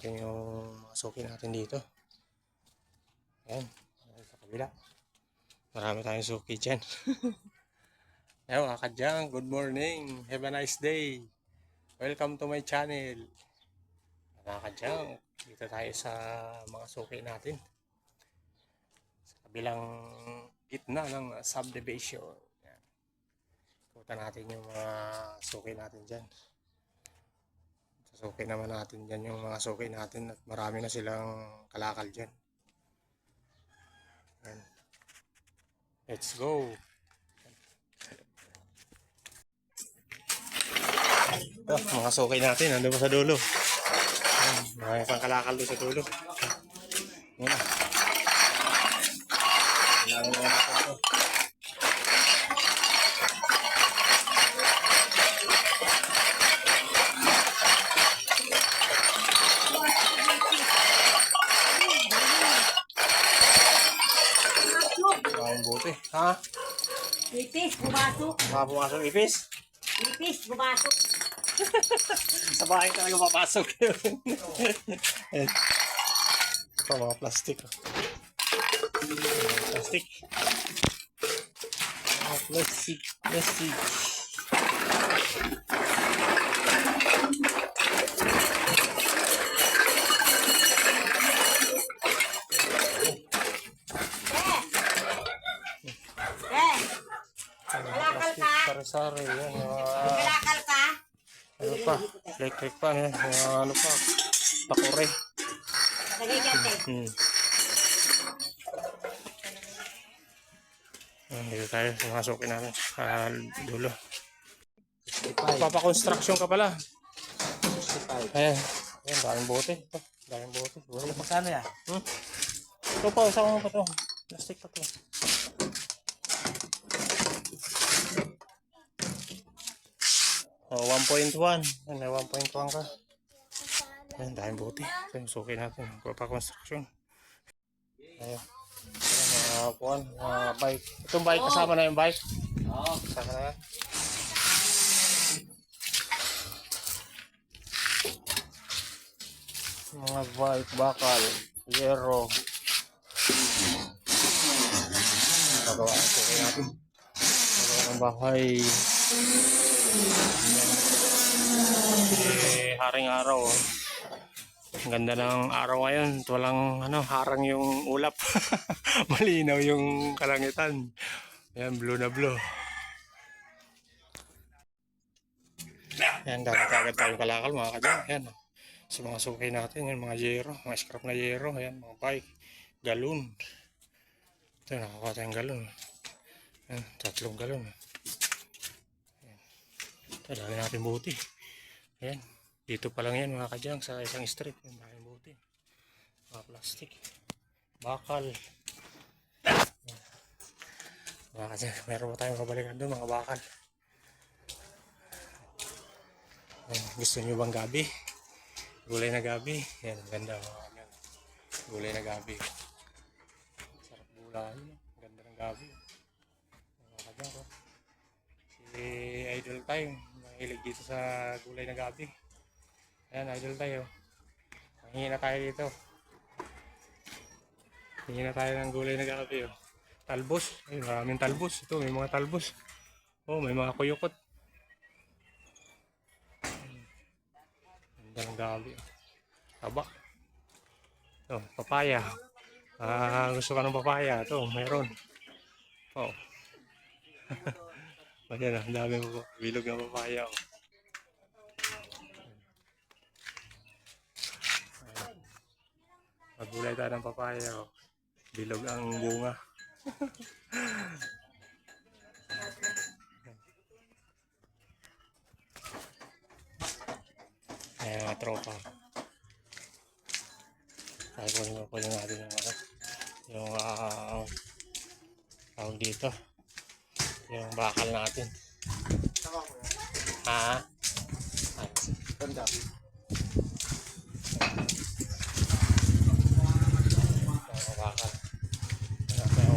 natin yung mga suki natin dito. Ayan. Sa kabila. Marami tayong suki dyan. Ayan mga kadyang, good morning. Have a nice day. Welcome to my channel. Mga kadyang, dito tayo sa mga suki natin. Sa kabilang gitna ng subdivision. Ayan. Ikutan natin yung mga suki natin dyan. Suki naman natin dyan yung mga suki natin at marami na silang kalakal dyan. Ayan. Let's go! Ito, mga suki natin, nandun pa sa dulo. Ayan, Marami pang kalakal doon sa dulo. Ayan. Kailangan na natin ito. Maraming buti. Ha? Ipis, bumasok. Mga pumasok ipis? Ipis, bumasok. Sa bahay talaga papasok yun. Ayan. Ito, mga plastic. oh. Plastic. Mga plastic. Plastic. Eh, Mga Kalakal plastic. ka? Sari-sari. Yan. Mga, kalakal ka. ano pa? Electric pa. Yan. Mga ano pa? Pakure. Lagay dyan, te. Hmm. Ayan, dito tayo suki natin sa dulo. Papakonstruction ka pala. Ayan. Ayan, daming bote. Ito, daming bote. Siguro. Magkano yan? Hmm? Ito pa, isang mo pa to. Plastic pa to. Oh, 1.1. Ayan, may 1.1 ka. Ayan, daming bote. Ito yung suki natin. Papakonstruction. Ayan. Ayan, mga kuhan, mga bike. Itong bike, kasama na yung bike. Oo. Kasama na yan. Mga bike, bakal, zero. Gagawa ang suki natin. Gagawa ng bahay. Eh, haring araw. oh. Ganda ng araw ngayon. Walang ano, harang yung ulap. Malinaw yung kalangitan. Ayan, blue na blue. Ayan, dami kagad tayong kalakal mga kadyan. Ayan, oh. sa mga suki natin, yan, mga yero, mga scrap na yero, ayan, mga bike, galon. Ito, nakakuha tayong galon. Ayan, tatlong galon. Ayan. Ito, dami natin buti. Ayan, dito pa lang yan mga kadyang sa isang street. Ayan, dami buti. Mga plastic. Bakal. Ayan. Mga kadyang, meron pa tayong kabalikan doon, mga bakal. Ayan, gusto nyo bang gabi? Gulay na gabi. Yan, ang ganda. mga ganyan. Gulay na gabi. Sarap? Ang ganda ng gabi. Mga kadyang ko. Si Idol tayo. Mahilig dito sa gulay na gabi. Ayan, Idol tayo. Mahina tayo dito. Hingi na tayo ng gulay na gabi. Oh. Talbos. Ay, maraming talbos. Ito, may mga talbos. Oh, may mga kuyukot. Ganda ng gabi. Taba. Ito, papaya. Ah, gusto ka ng papaya. Ito, meron. Oh. Ayan, ang dami mo. Bilog ng papaya. Oh. Magulay tayo ng papaya. Oh. Bilog ang bunga. Ayan mga tropa. Ay, kunin mo kunin natin yung ano. Yung ah tawag dito. Yung bakal natin. Ha? Ganda. mga bakal.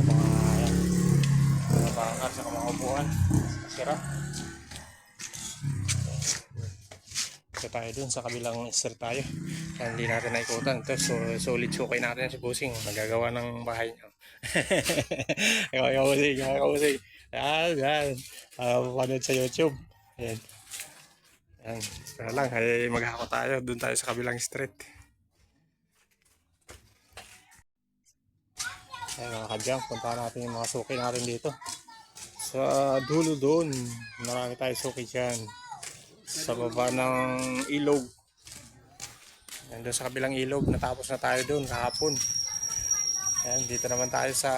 Mga ayan. Mga bakal sa mga upuan. Sira. Ito tayo dun sa kabilang street tayo. Hindi natin naikutan. Ito, so, solid sukay natin si Busing. Nagagawa ng bahay niya. Ikaw, ikaw, Busing. Ikaw, Busing. Yan, yan. Uh, mapanood sa YouTube. Yan. Yan. Kaya lang, ay maghako tayo. Doon tayo sa kabilang street. Ayan mga kadyang, punta natin yung mga suki natin dito. Sa dulo doon, marami tayo suki dyan. Sa baba ng ilog. Nandun sa kabilang ilog, natapos na tayo doon kahapon. Ayan, dito naman tayo sa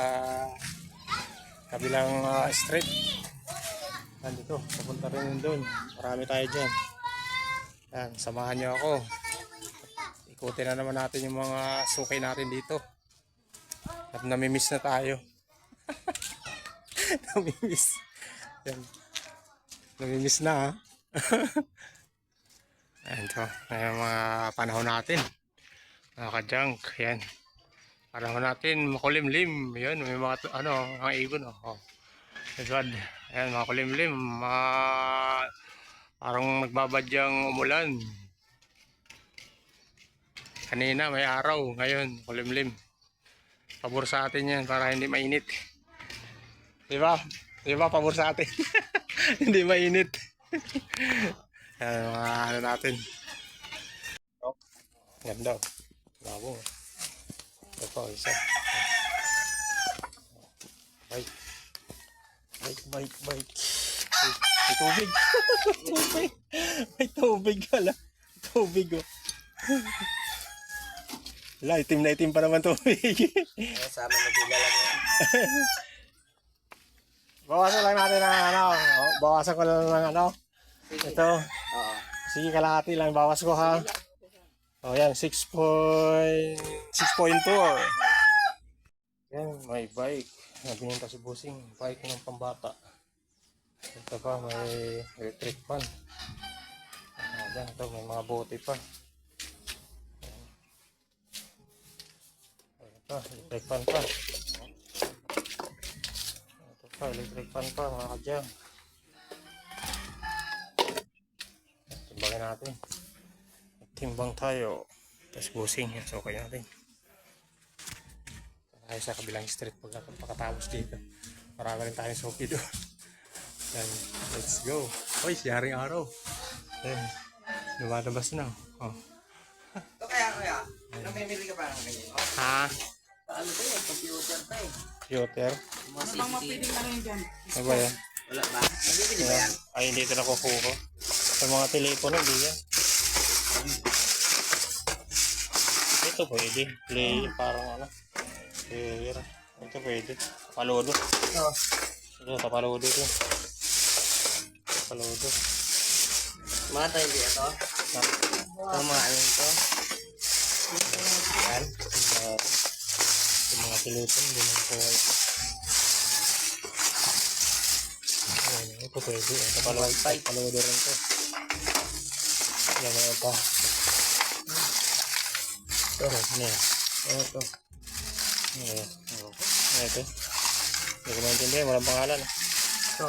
kabilang ah, street. Nandito, papunta rin doon. Marami tayo dyan. Ayan, samahan nyo ako. Ikutin na naman natin yung mga suki natin dito. At namimiss na tayo. namimiss. Yan. Namimiss na ha. Ayan to. Ayan mga panahon natin. Mga ka-junk. Yan. Panahon natin makulimlim. Yan. May mga ano, mga ibon. Oh. Oh. God. Ayan mga kulimlim. Mga parang nagbabadyang umulan. Kanina may araw. Ngayon kulimlim. Pabor sa atin yan para hindi mainit. Di ba? Di ba? Pabor sa atin. hindi mainit. Yan, mga ano natin. Ganda. oh. Bravo. Ito pa, isa. Bike. Bike, bike, bike. Ay, May tubig. tubig. May tubig pala. Tubig oh. Wala, itim na itim pa naman tubig. Sama na bila lang yan. Bawasan lang natin ng ano. Bawasan ko lang ng ano. Ito. Oo. Sige, kalahati lang. Bawas ko ha. O oh, yan, 6 point... 6.4. Yan, may bike. Nabinta si Busing. Bike ng pambata. Ito pa, may electric fan. Ah, yan, ito, may mga bote pa. Ayan. Ito, electric fan pa. Ito pa, electric fan pa, mga kadyang. Timbangin natin. Timbang tayo. Tapos busing yan. So, okay natin. Tayo sa kabilang street pag pagkatapos dito. Marami rin tayong sopi doon. Yan. Let's go. Uy, siyaring araw. Yan. Lumalabas na. Oh. Ito kaya kuya, namimili ka pa ng ganyan. Oh, Ha? ano ba yan? Computer pa eh. Computer? Mga CCTV. Ano ba yan? Wala ba? Nabibili ba yan? Ay, hindi ito nakukuha. Sa mga telepono, hindi yan. Ito pwede. Play, parang ano. Player. Ito pwede. Paludo. Ito. Ito, tapaludo ito. Tapaludo. Mga tayo di ito. Ito mga ano ito. Yan. Yung mga telepono, hindi naman kuha ito. Ito pwede. Ito paludo. Wi-Fi. Paludo rin ito. Yan. Ito, ano yan? Ano ito? Ayan. Ano ito? Hindi ko maintindihan. Walang pangalan. Ito.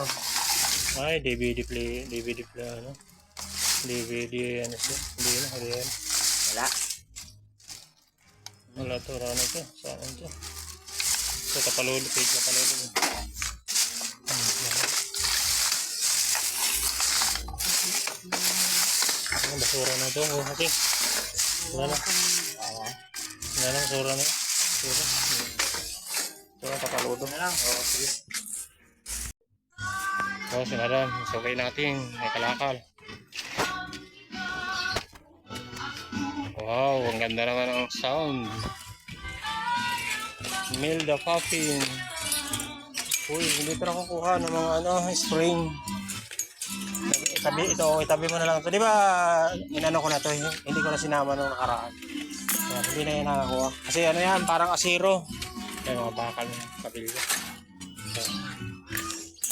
Ay, DVD play. DVD play, ano? DVD, ano siya? Hindi na, hindi yan. Wala. Wala to, ano to? Saan to? Ito, tapalulo. Page na. Ano, basura na ito. Oh, okay. Wala na. Wala na, basura na. Basura. Ito na, tapaludo. Ano lang? Oo, sige. Oh, sinaran. Sukay natin. May kalakal. Wow, ang ganda naman ang sound. Milda Puffin. Uy, hindi ito nakukuha ng mga ano, spring. Itabi, ito, itabi mo na lang ito. Di ba, inano ko na to, hindi ko na sinama nung nakaraan. Kaya, hindi na yan nakakuha. Kasi ano yan, parang asiro. Yan, mga bakal ng kabilyo. Yan.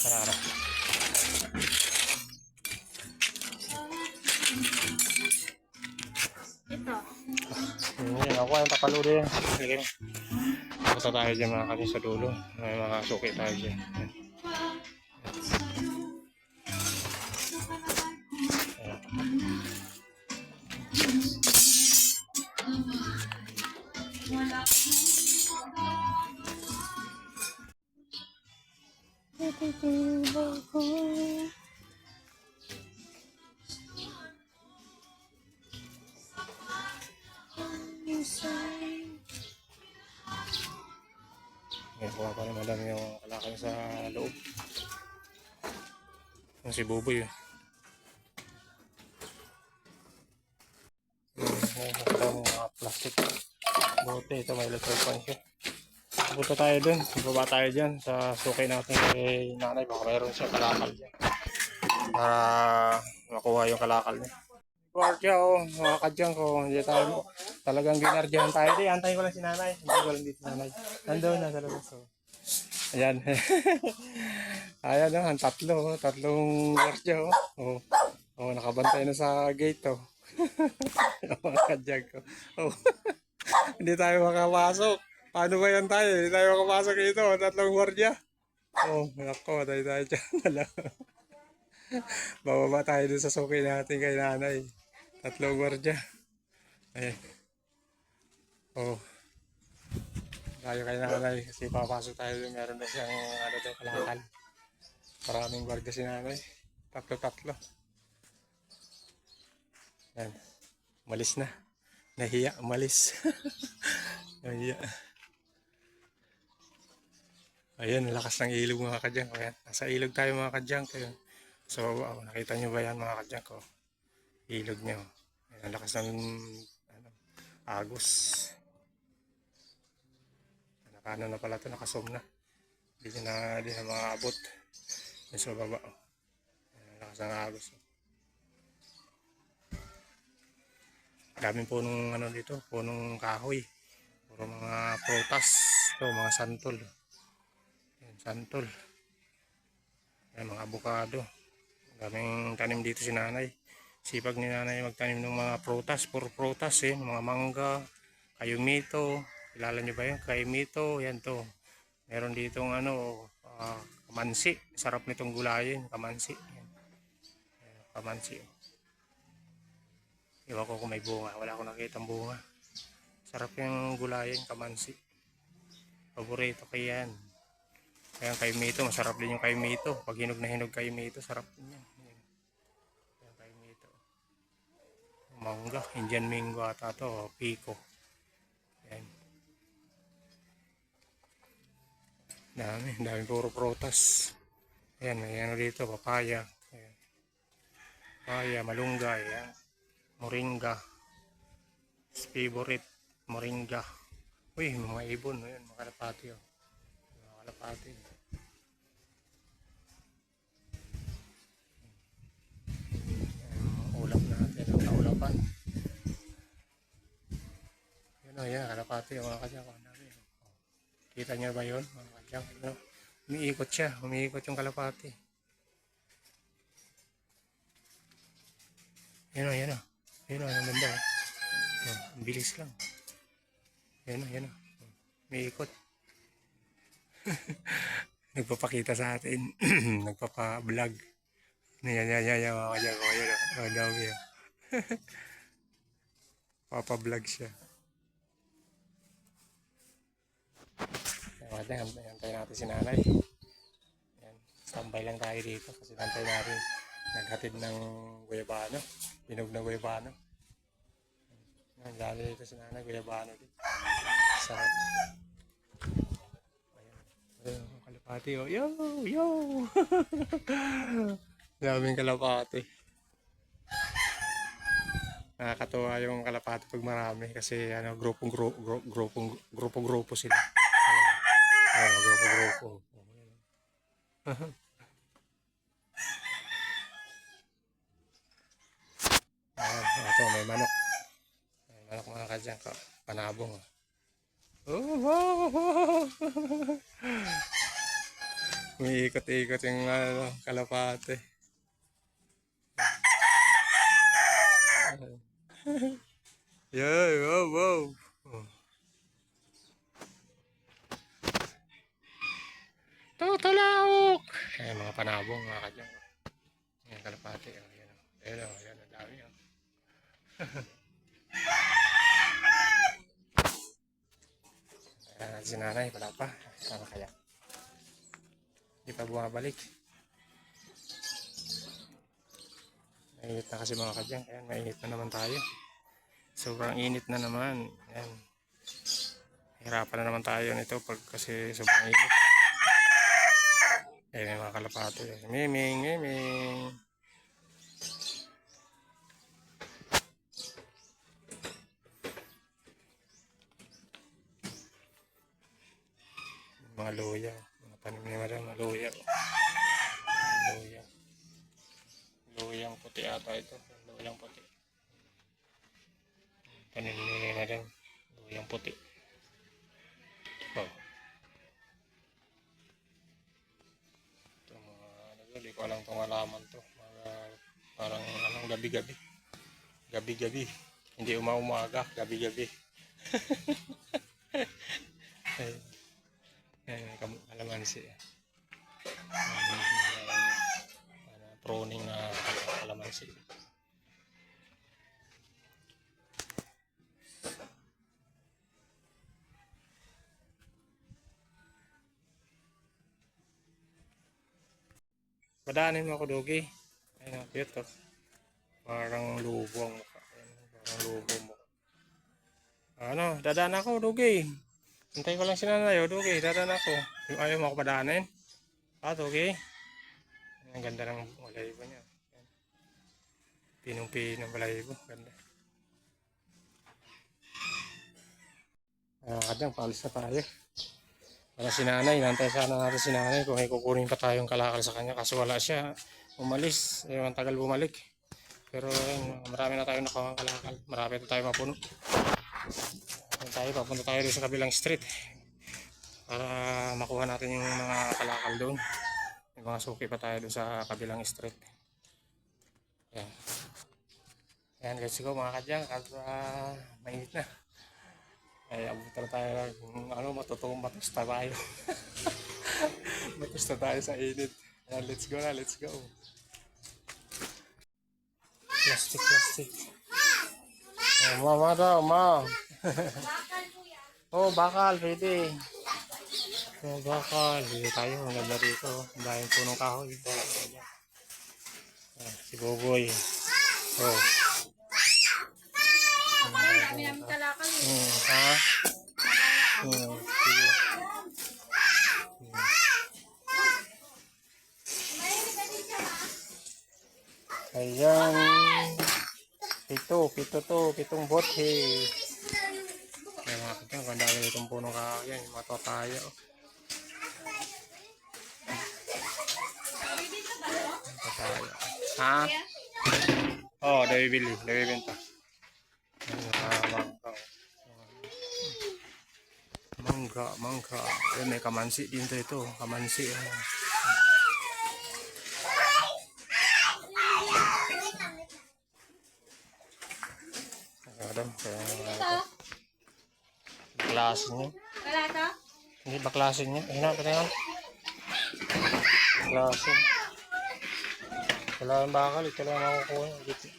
Tara, tara. Ito. Hindi, ako yung tapaludo yan. Sige. Punta tayo dyan mga kami sa dulo. May mga suki tayo dyan. Yan. Ayan. Ngayon, kuha pa ni madam yung kalakal sa loob. Yung si Buboy. eh. Yung ito mga plastic. Buti, ito may electric siya. Punta tayo dun. Baba tayo dyan sa sukay natin kay nanay. Baka mayroon siya kalakal dyan. Para makuha yung kalakal niya. Guardia oh, mga kadyang ko. Hindi tayo, talagang ginardyahan tayo. Di, antayin ko lang si nanay. Hindi ko lang dito si nanay. Nandun na sa labas. Oh. Ayan. Ayan oh, ang tatlo. oh. Tatlong guardia oh. Oh, oh nakabantay na sa gate oh. mga kadyang ko. Oh. Hindi tayo makapasok. Paano ba yan tayo? Hindi tayo makapasok dito. Tatlong gwardiya. Oh, nako, tayo tayo dyan. Bababa tayo dun sa suki natin kay nanay. Tatlong gwardiya. Ayan. Oh. Tayo kay nanay kasi papasok tayo dun. Meron na siyang ano to, kalakal. Maraming gwardiya si nanay. Tatlo-tatlo. Ayan. Malis na. Nahiya, umalis. Nahiya. Ayan, lakas ng ilog mga kadyang. Ayan, nasa ilog tayo mga kadyang. Baba, oh, nakita nyo ba yan mga kadyang ko? Ilog. Ayan, ang lakas ng ano, agos. Nakano na pala ito, nakasum na. Hindi na, hindi na makaabot. Ayan sa baba. Oh. Ang lakas ng agos. Oh. daming punong ano dito, punong kahoy. Puro mga prutas. Ito, mga santol. Yan, santol. Yan, mga abukado. Daming tanim dito si nanay. Sipag ni nanay magtanim ng mga prutas. Puro prutas eh. Mga mangga, kayumito. Kilala nyo ba yun? Kayumito. Yan to. Meron ditong ano, ah, kamansi. Sarap nitong gulayin. Kamansi. Kamansi. Iwan ko kung may bunga. Wala akong nakita bunga. Sarap yung gulayan, kamansi. Paborito ko yan. Kaya ang kaimito, masarap din yung kaimito. Pag hinog na hinog kaimito, sarap din yan. Yan. Kaya kaimito. Mangga, Indian mango ata to, pico. Yan. Dami, dami puro prutas. Ayan, may ano dito, papaya. Ayan. Papaya, malunggay, yan. Moringa. Favorite. Moringa. Uy, mga ibon. Ayun, mga kalapati. Oh. Mga kaulapan. Yun o, yan. Kalapati. Mga kadyang. Oh. Kita niyo ba yun? Mga kadyang. Ano? Umiikot siya. Umiikot yung kalapati. Yan o, yan o. Yan o, ang ganda. Oh, ang bilis lang. Yan o, yan o. May ikot. Nagpapakita sa atin. Nagpapa-vlog. Yan, yan, yan, yan, mga kanya ko. Yan o, ang Papa-vlog siya. Yan, kanya, antay natin si nanay. Yan, standby lang tayo dito kasi antay natin naghatid ng guyabano. Pinog na guyabano. Yan, dali dito si nanay, guyabano din. Sarap. Ayan. Ayan, ang kalapati. Oh. Yo! Yo! Daming kalapati. Nakakatuwa yung kalapati pag marami kasi ano, grupong grupo grupong grupo grupo sila. Ayan, grupo grupo. Ayan, ito may manok. May manok mga kadyang ka. Panabong. Oh, wow, wow. Umiikot-ikot yung ano, kalapate. Yeah, wow, wow. Oh. Tutulaok! Ayan, mga panabong, mga kadyang. Ayan, kalapate. Oh, ayan, oh. ayan, oh, ayan, ang dami. Ayan, si nanay, wala pa. Ano kaya? Hindi pa bumabalik. Mainit na kasi mga kadyang. Ayan, mainit na naman tayo. Sobrang init na naman. Ayan. Hirapan na naman tayo nito pag kasi sobrang init. Ayan, may mga kalapato. eh. Miming, miming. Mga luya. Mga tanim ni Madam, mga luya. Luya. Luyang puti ata ito. Luyang puti. Tanim ni Madam. Luyang puti. Oh. Ito mga ano to, di ko alam itong alaman to. Mga, parang anong gabi-gabi. Gabi-gabi. Hindi umaumaga, gabi-gabi. Ayun. Yan, kam- kalamansi. Pruning na kalamansi. Padaanin mo ako, Dogi. Ayun, ang cute, oh. Parang lubo ang mukha. Parang lubo mo. Ano, dadaan ako, Dogi. Hintayin ko lang si nanay, oh. Dadaan ako. Ayaw mo ako padaanin. Ah, Dogi. Ang ganda ng balayibo niya. Pinong-pinong balayibo. Ganda. Ah, kadang paalis na tayo. Para si nanay, nantay sana natin si nanay kung may kukunin pa tayong kalakal sa kanya. Kaso wala siya. Umalis. Ayaw ang tagal bumalik. Pero ayun, marami na tayo nakuha kalakal. Marami na tayo mapuno. Ayun tayo, papunta tayo sa kabilang street. Para makuha natin yung mga kalakal doon. May mga suki pa tayo doon sa kabilang street. Ayan. Ayan, let's go mga kadyang. At uh, mainit na. Ay, abutan na tayo. Kung ano, matutong matusta tayo. matusta tayo sa init. Ayan, let's go na, let's go. Plastic, plastic. Oh, mama daw, ma. oh, bakal, pwede. Oh, bakal. Dito tayo, ang ganda rito. Daming punong kahoy. Ah, si Boboy. Oh. Kami namin kalakal eh. Hmm, ha? Hmm, sige. Ayan. Pito, pito to, pitong bote. Ayan mga kapatid, ang ganda nila itong punong kahoy. Yan, yung mga Totayo. Ha? Oo, oh, nabibili, nabibenta. Ayan, mangga. Mangga, mangga. Ayan, may kamansi din to ito. Kamansi. Ayan, kaya ito. Baklasin niya. Wala to? Hindi, baklasin niya. Ayun na, patingan. Baklasin. Wala yung bakal. Ito lang makukuha. Baklasin.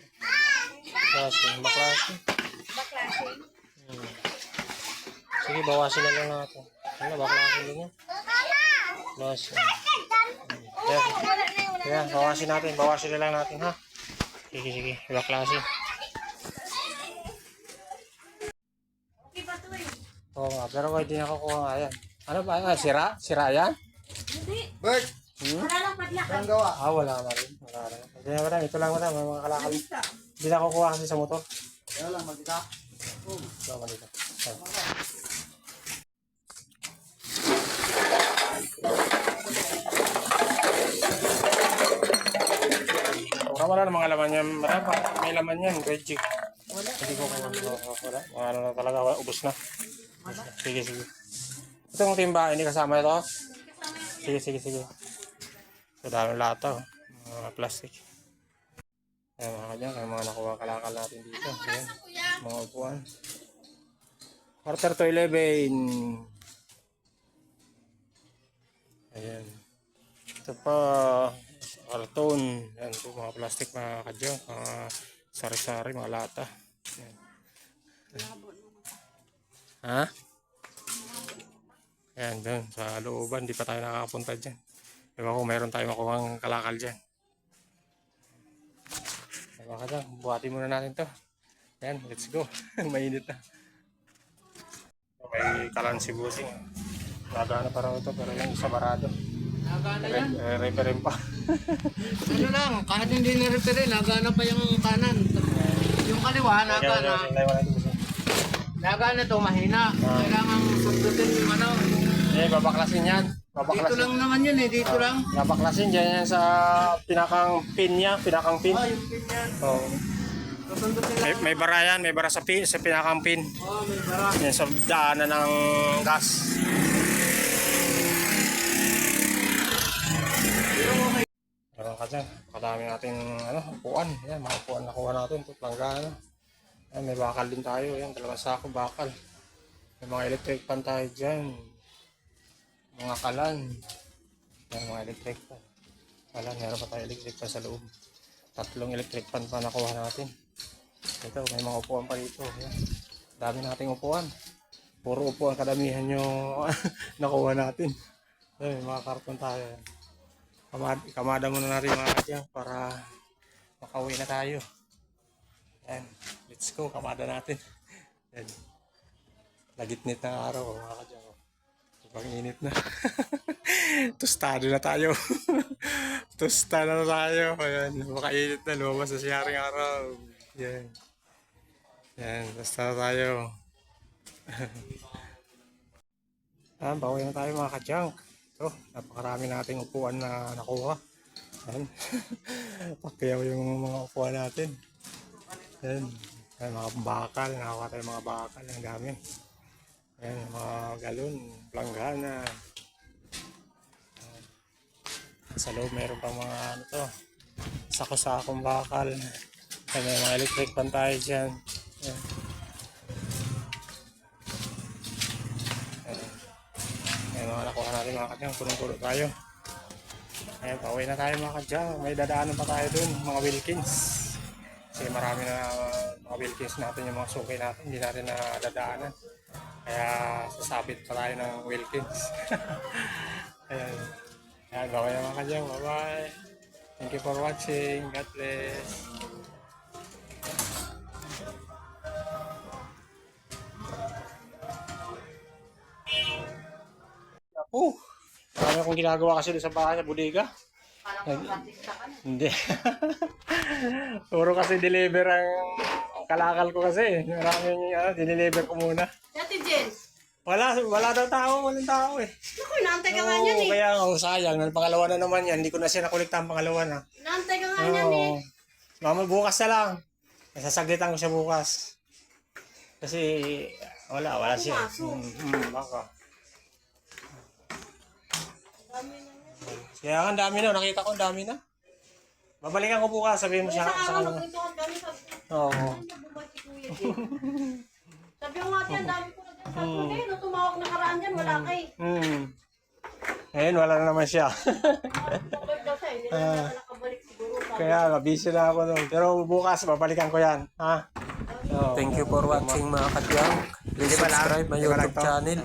Baklasin. Baklasing. Hmm. Sige, bawasin na lang natin. Ano, baklasin din yan. Bawasin. Hmm. Yun. Wala. Yan, bawasin natin. Bawasin na lang natin, ha? Sige, sige. Baklasin. Okay ba to eh? Oo nga, pero hindi nakukuha nga yan. Ano ba? Ah, sira? Sira yan? Hindi. Bert, Wala lang padlak. anong gawa? Ah, wala na rin. Na madam. Ito lang madam. May mga kalakal. Hindi na kukuha kasi sa motor. Kaya lang, magkita. Ito, malito. Ito. Baka wala na mga laman yan. Marami may laman yan. Reggie. Wala. Hindi ko kuha. Wala. Mga ano na talaga. Wala. Ubus na. Sige, sige. Itong timba, hindi kasama ito? Sige, sige, sige. Sa daming lata. Oh. Mga plastic. Ayan mga kanyan. Ayan mga nakuha kalakal natin dito. Ayan. Mga upuan. Quarter to 11. Ayan. Ito pa. Karton. Ayan ito mga plastic mga kadyo. Mga sari-sari, mga lata. Ayan. Ha? Ayan doon. Sa looban. Di pa tayo nakakapunta dyan. Diba kung meron tayong makuhang kalakal dyan. Diba ka dyan, buhatin muna natin to. Yan, let's go. Mainit na. May kalan si Busing. Nagana pa raw ito, pero yung isa barado. Nagana yan. Eh, referent pa. Ano lang, kahit hindi na-repair, nagana pa yung kanan. Yung kaliwa, nagana. Nagana to, mahina. Kailangan sundutin yung ano. Eh, babaklasin yan. Dito lang naman yun eh, dito lang. Babaklasin dyan yan sa pinakang pin niya, pinakang pin. Ah, yung pin yan. Oh. Susundutin May, may bara yan, may bara sa, pin, sa pinakang pin. Oh, may bara. Yan sa daanan ng gas. Meron ka dyan. Kadami nating ano, upuan. Yan, mga upuan na kuha natin. Ito, planggana. Yan, may bakal din tayo. Yan, dalawang sako bakal. May mga electric pan tayo dyan. Mga kalan. Yan, mga electric pan. Kalan, meron pa tayo electric pan sa loob. Tatlong electric pan pa nakuha natin. Ito, may mga upuan pa dito. Yan. Dami nating upuan. Puro upuan kadamihan yung nakuha natin. Ay, mga karton tayo. Kamad, kamada muna natin mga kadya para makauwi na tayo. Yan. Let's go. Kamada natin. Yan. Lagitnit ng araw mga kadya. Ibang init na. Tostado na tayo. Tostado na tayo. Ayan. Makainit na. Lumabas na siyaring araw. Yan. Yan. Tostado tayo. Ayan, bawi na tayo mga ka-junk. Ito, napakarami nating upuan na nakuha. Ayan. Pakyaw yung mga upuan natin. Ayan. Ayan, mga bakal. Nakakuha tayo mga bakal. Ang dami. Ayan, mga galon, planggana. Ayan. Sa loob meron pa mga ano to. Sako-sakong bakal. Ayan, may mga electric pan tayo dyan. Ayan. Ayan mga nakuha natin mga kadyang, punong-puno tayo. Ayan, pauwi na tayo mga kadyang. May dadaanan pa tayo dun, mga Wilkins. Kasi marami na mga Wilkins natin, yung mga sukay natin, hindi natin na dadaanan. Kaya sasabit pa tayo ng Wilkins. Ayan. Ayan, baway na mga kadyang. Bye-bye. Thank you for watching. God bless. Ako. Marami akong ginagawa kasi doon sa bahay sa bodega. Hindi. Puro kasi deliver ang kalakal ko kasi. Marami yung ano, dineliver ko muna. Dati Jen. Wala, wala daw tao, walang tao eh. Naku, inaantay ka nga Oo, niyan eh. kaya oh, sayang, ng pangalawa na naman yan. Hindi ko na siya nakulikta ang pangalawa na. Inaantay ka nga niyan eh. Oo. Mama, bukas na lang. Sasaglitan ko siya bukas. Kasi wala, wala siya. Pumasok. Hmm, hmm, baka. Kaya nga, ang dami na. Nakita ko, ang dami na. Babalikan ko bukas. Sabihin mo siya. Sa Sa araw. Sabi ko, Oo. Sabi ko nga, "Ate, ang dami ko na dyan. Sabi ko, "Eh, nung tumawag nakaraan dyan, wala kay. Hmm. Ngayon, wala na naman siya. Bakit daw siya, hindi na Ah. nakabalik siguro. Kaya busy na ako nun. Pero bukas, babalikan ko yan. Ha? Oo. Thank you for watching mga kadyang. Please subscribe my YouTube channel.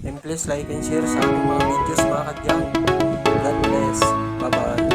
And please like and share sa aming mga videos mga kadyang. God bless. Bye-bye.